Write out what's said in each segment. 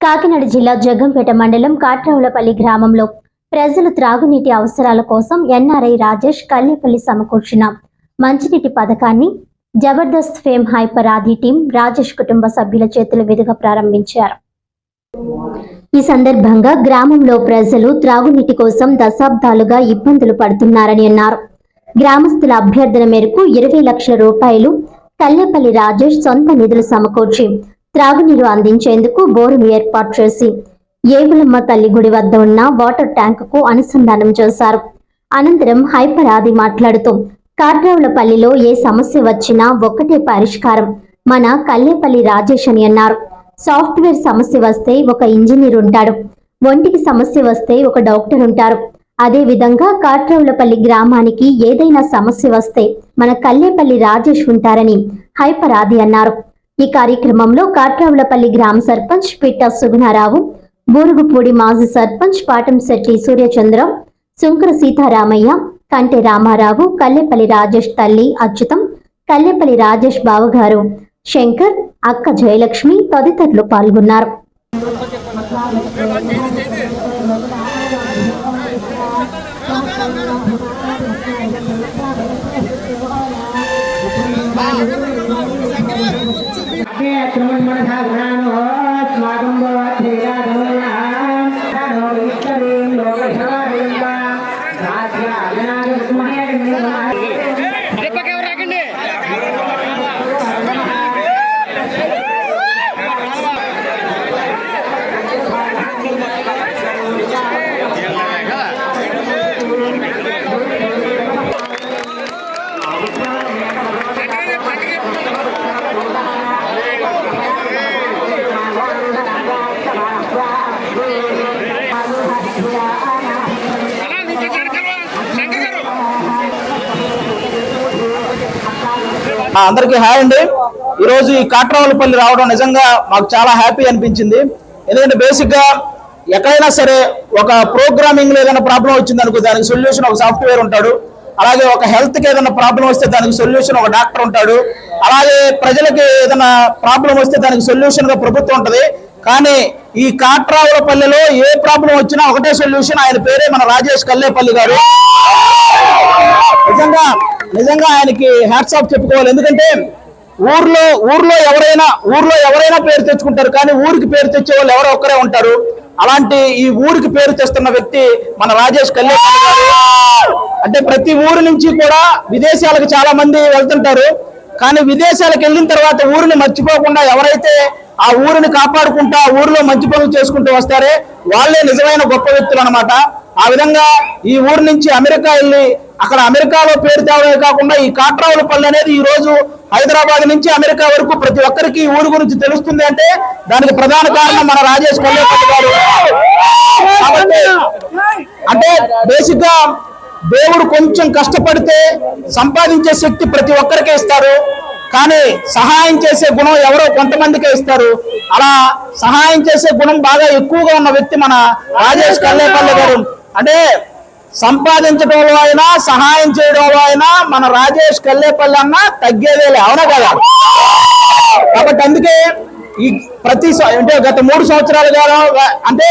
కాకినాడ జిల్లా జగ్గంపేట మండలం కాట్రావులపల్లి గ్రామంలో ప్రజలు త్రాగునీటి అవసరాల కోసం ఎన్ఆర్ఐ రాజేష్ కల్లేపల్లి సమకూర్చిన మంచినీటి పథకాన్ని Jabardasth fame Hyper Aadi team Rajesh కుటుంబ సభ్యుల చేతుల మీదుగా ప్రారంభించారు. ఈ సందర్భంగా గ్రామంలో ప్రజలు త్రాగునీటి కోసం దశాబ్దాలుగా ఇబ్బందులు పడుతున్నారని అన్నారు. గ్రామస్తుల అభ్యర్థన మేరకు ఇరవై లక్షల రూపాయలు కల్లేపల్లి రాజేష్ సొంత నిధులు సమకూర్చి త్రాగునీరు అందించేందుకు బోరును ఏర్పాటు చేసి ఏగులమ్మ తల్లి గుడి వద్ద ఉన్న వాటర్ ట్యాంకుకు అనుసంధానం చేశారు. అనంతరం హైపర్ ఆది మాట్లాడుతూ కార్డ్రావులపల్లిలో ఏ సమస్య వచ్చినా ఒక్కటే పరిష్కారం మన కల్లేపల్లి రాజేష్ అని అన్నారు. సాఫ్ట్వేర్ సమస్య వస్తే ఒక ఇంజనీర్ ఉంటాడు. ఒంటికి సమస్య వస్తే ఒక డాక్టర్ ఉంటారు. అదే విధంగా కాట్రవులపల్లి గ్రామానికి ఏదైనా సమస్య వస్తే మన కల్లేపల్లి రాజేష్ ఉంటారని హైపరాది అన్నారు. ఈ కార్యక్రమంలో కాట్రావులపల్లి గ్రామ సర్పంచ్ పిట్ట సుగుణారావు బూరుగుపూడి మాజీ సర్పంచ్ పాటంశెట్టి సూర్యచంద్ర సుంకర సీతారామయ్య కంటె రామారావు కల్లెపల్లి రాజేష్ తల్లి అచ్యుతం కల్లెపల్లి రాజేష్ బావగారు శంకర్ అక్క జయలక్ష్మి తదితరులు పాల్గొన్నారు. त्रमन्मनसा गुणानुः अस्माकं అందరికీ హాయ్ అండి. ఈరోజు ఈ కాట్రావులపల్లి రావడం నిజంగా మాకు చాలా హ్యాపీ అనిపించింది. ఎందుకంటే బేసిక్గా ఎక్కడైనా సరే ఒక ప్రోగ్రామింగ్లో ఏదైనా ప్రాబ్లం వచ్చింది అనుకో దానికి సొల్యూషన్ ఒక సాఫ్ట్వేర్ ఉంటాడు. అలాగే ఒక హెల్త్కి ఏదైనా ప్రాబ్లం వస్తే దానికి సొల్యూషన్ ఒక డాక్టర్ ఉంటాడు. అలాగే ప్రజలకి ఏదైనా ప్రాబ్లం వస్తే దానికి సొల్యూషన్గా ప్రభుత్వం ఉంటుంది. కానీ ఈ కాట్రావులపల్లిలో ఏ ప్రాబ్లం వచ్చినా ఒకటే సొల్యూషన్. ఆయన పేరే మన రాజేష్ కల్లేపల్లి గారు. నిజంగా నిజంగా ఆయనకి హ్యాట్స్ ఆఫ్ చెప్పుకోవాలి. ఎందుకంటే ఊర్లో ఊర్లో ఎవరైనా ఊర్లో ఎవరైనా పేరు తెచ్చుకుంటారు. కానీ ఊరికి పేరు తెచ్చే వాళ్ళు ఎవరో ఒక్కరే ఉంటారు. అలాంటి ఈ ఊరికి పేరు తెస్తున్న వ్యక్తి మన రాజేష్ కళ్యాణ్ గారు. అంటే ప్రతి ఊరు నుంచి కూడా విదేశాలకు చాలా మంది వెళ్తుంటారు. కానీ విదేశాలకు వెళ్ళిన తర్వాత ఊరిని మర్చిపోకుండా ఎవరైతే ఆ ఊరిని కాపాడుకుంటూ ఆ ఊరిలో మంచి పనులు చేసుకుంటూ వస్తారే వాళ్ళే నిజమైన గొప్ప వ్యక్తులు అనమాట ఆ విధంగా ఈ ఊరు నుంచి అమెరికా వెళ్ళి అక్కడ అమెరికాలో పేరు తేవడమే కాకుండా ఈ కాట్రావులపల్లి అనేది ఈ రోజు హైదరాబాద్ నుంచి అమెరికా వరకు ప్రతి ఒక్కరికి ఈ ఊరు గురించి తెలుస్తుంది అంటే దానికి ప్రధాన కారణం మన రాజేష్ కల్లేపల్లి గారు. అంటే బేసిక్గా దేవుడు కొంచెం కష్టపడితే సంపాదించే శక్తి ప్రతి ఒక్కరికే ఇస్తారు. కానీ సహాయం చేసే గుణం ఎవరో కొంతమందికే ఇస్తారు. అలా సహాయం చేసే గుణం బాగా ఎక్కువగా ఉన్న వ్యక్తి మన రాజేష్ కల్లేపల్లి గారు. అంటే సంపాదించడంలో అయినా సహాయం చేయడంలో అయినా మన రాజేష్ కల్లేపల్లి అన్న తగ్గేదేలే అవునా కదా? కాబట్టి అందుకే ఈ ప్రతి అంటే గత మూడు సంవత్సరాలుగా అంటే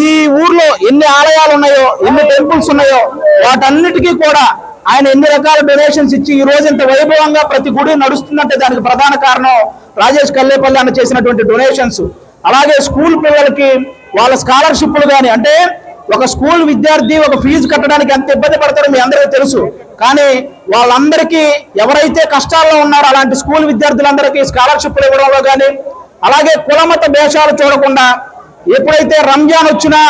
ఈ ఊర్లో ఎన్ని ఆలయాలు ఉన్నాయో ఎన్ని టెంపుల్స్ ఉన్నాయో వాటన్నిటికీ కూడా ఆయన ఎన్ని రకాల డొనేషన్స్ ఇచ్చి ఈ రోజు ఇంత వైభవంగా ప్రతి గుడి నడుస్తుందంటే దానికి ప్రధాన కారణం రాజేష్ కల్లేపల్లి అన్న చేసినటువంటి డొనేషన్స్ అలాగే స్కూల్ పిల్లలకి వాళ్ళ స్కాలర్షిప్లు కానీ అంటే ఒక స్కూల్ విద్యార్థి ఒక ఫీజు కట్టడానికి ఎంత ఇబ్బంది పడతారో మీ అందరికీ తెలుసు. కానీ వాళ్ళందరికీ ఎవరైతే కష్టాల్లో ఉన్నారో అలాంటి స్కూల్ విద్యార్థులందరికీ స్కాలర్షిప్లు ఇవ్వడంలో కానీ అలాగే కులమత భేషాలు చూడకుండా ఎప్పుడైతే రంజాన్ వచ్చినా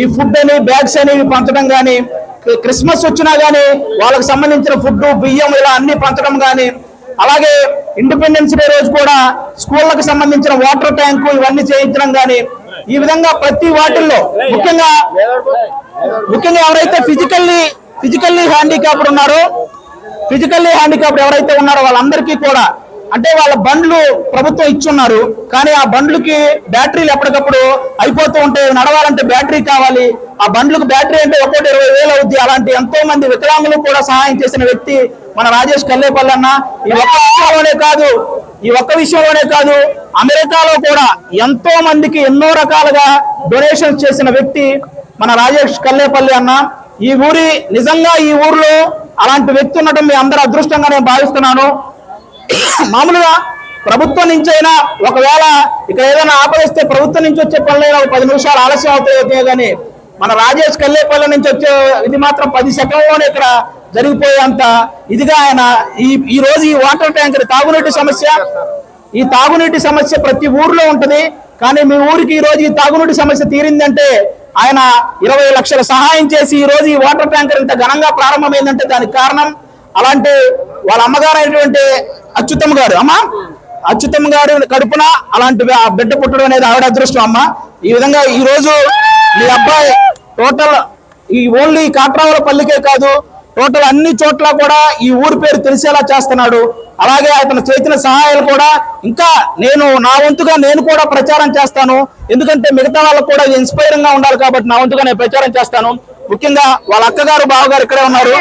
ఈ ఫుడ్ అని బ్యాగ్స్ అనేవి పంచడం కానీ క్రిస్మస్ వచ్చినా కానీ వాళ్ళకి సంబంధించిన ఫుడ్ బియ్యం ఇలా అన్ని పంచడం కానీ అలాగే ఇండిపెండెన్స్ డే రోజు కూడా స్కూళ్ళకి సంబంధించిన వాటర్ ట్యాంకు ఇవన్నీ చేయించడం కానీ ఈ విధంగా ప్రతి వాటిల్లో ముఖ్యంగా ముఖ్యంగా ఎవరైతే ఫిజికల్లీ ఫిజికల్లీ హ్యాండిక్యాప్డ్ ఉన్నారో ఫిజికల్లీ హ్యాండిక్యాప్డ్ ఎవరైతే ఉన్నారో వాళ్ళందరికీ కూడా అంటే వాళ్ళ బండ్లు ప్రభుత్వం ఇచ్చున్నారు కానీ ఆ బండ్లకి బ్యాటరీలు ఎప్పటికప్పుడు అయిపోతూ ఉంటాయి నడవాలంటే బ్యాటరీ కావాలి ఆ బండ్లకు బ్యాటరీ అంటే ఒక్కోటి ఇరవై వేలు అవుద్ది. అలాంటి ఎంతో మంది వికలాంగులు కూడా సహాయం చేసిన వ్యక్తి మన రాజేష్ కల్లేపల్లి అన్న. ఈ ఒక్క విషయంలోనే కాదు ఈ ఒక్క విషయంలోనే కాదు అమెరికాలో కూడా ఎంతో మందికి ఎన్నో రకాలుగా డొనేషన్స్ చేసిన వ్యక్తి మన రాజేష్ కల్లేపల్లి అన్న. ఈ ఊరి నిజంగా ఈ ఊర్లో అలాంటి వ్యక్తి ఉండటం మీ అందరూ అదృష్టంగా నేను భావిస్తున్నాను. మామూలుగా ప్రభుత్వం నుంచి అయినా ఒకవేళ ఇక్కడ ఏదైనా ఆపదిస్తే ప్రభుత్వం నుంచి వచ్చే పనులైనా ఒక పది నిమిషాలు ఆలస్యం అవుతాయి కానీ మన రాజేష్ కల్లేపల్లి నుంచి వచ్చే ఇది మాత్రం పది సెకండ్లోనే ఇక్కడ జరిగిపోయేంత ఇదిగా ఆయన ఈ ఈ రోజు ఈ వాటర్ ట్యాంకర్ తాగునీటి సమస్య. ఈ తాగునీటి సమస్య ప్రతి ఊర్లో ఉంటది. కానీ మీ ఊరికి ఈ రోజు ఈ తాగునీటి సమస్య తీరిందంటే ఆయన ఇరవై లక్షల సహాయం చేసి ఈ రోజు ఈ వాటర్ ట్యాంకర్ ఇంత ఘనంగా ప్రారంభమైందంటే దానికి కారణం అలాంటి వాళ్ళ అమ్మగారు అయినటువంటి అచ్యుతమ్మ గారు. అమ్మా అచ్యుతమ్మ గారు కడుపున అలాంటి ఆ బిడ్డ పుట్టడం అనేది ఆవిడ అదృష్టం అమ్మ. ఈ విధంగా ఈ రోజు మీ అబ్బాయి టోటల్ ఈ ఓన్లీ కాట్రావుల పల్లికే కాదు టోటల్ అన్ని చోట్ల కూడా ఈ ఊరి పేరు తెలిసేలా చేస్తున్నాడు. అలాగే అతను చేసిన సహాయాలు కూడా ఇంకా నేను నా వంతుగా నేను కూడా ప్రచారం చేస్తాను. ఎందుకంటే మిగతా వాళ్ళకు కూడా ఇన్స్పైరింగ్గా ఉండాలి కాబట్టి నా వంతుగా నేను ప్రచారం చేస్తాను. ముఖ్యంగా వాళ్ళ అక్కగారు బావగారు ఇక్కడే ఉన్నారు.